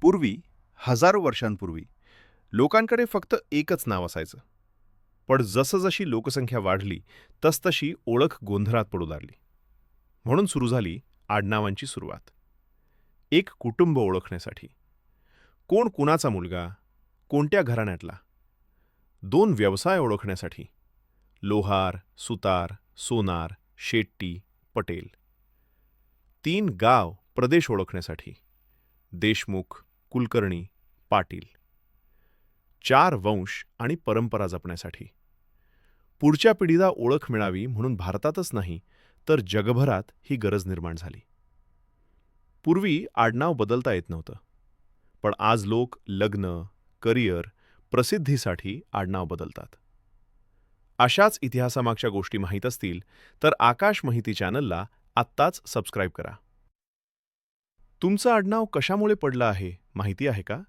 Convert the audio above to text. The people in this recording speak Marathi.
पूर्वी हजारो वर्षांपूर्वी लोकांकडे फक्त एकच नाव असायचं. पण जसजशी लोकसंख्या वाढली तसतशी ओळख गोंधळात पडू लागली. म्हणून सुरू झाली आडनावांची सुरुवात. एक कुटुंब ओळखण्यासाठी. कोण कुणाचा मुलगा कोणत्या घराण्यातला? दोन व्यवसाय ओळखण्यासाठी. लोहार सुतार सोनार शेट्टी पटेल. तीन गाव प्रदेश ओळखण्यासाठी. देशमुख कुलकर्णी पाटील. चार वंश आणि परंपरा जपण्यासाठी. पुढच्या पिढीला ओळख मिळावी म्हणून भारतातच नाही तर जगभरात ही गरज निर्माण झाली. पूर्वी आडनाव बदलता येत नव्हतं. पण आज लोक लग्न करिअर प्रसिद्धीसाठी आडनाव बदलतात. अशाच इतिहासामागच्या गोष्टी माहीत असतील तर आकाश माहिती चॅनलला आत्ताच सबस्क्राईब करा. तुमचं आडनाव कशामुळे पडलं आहे? माहिती आहे का?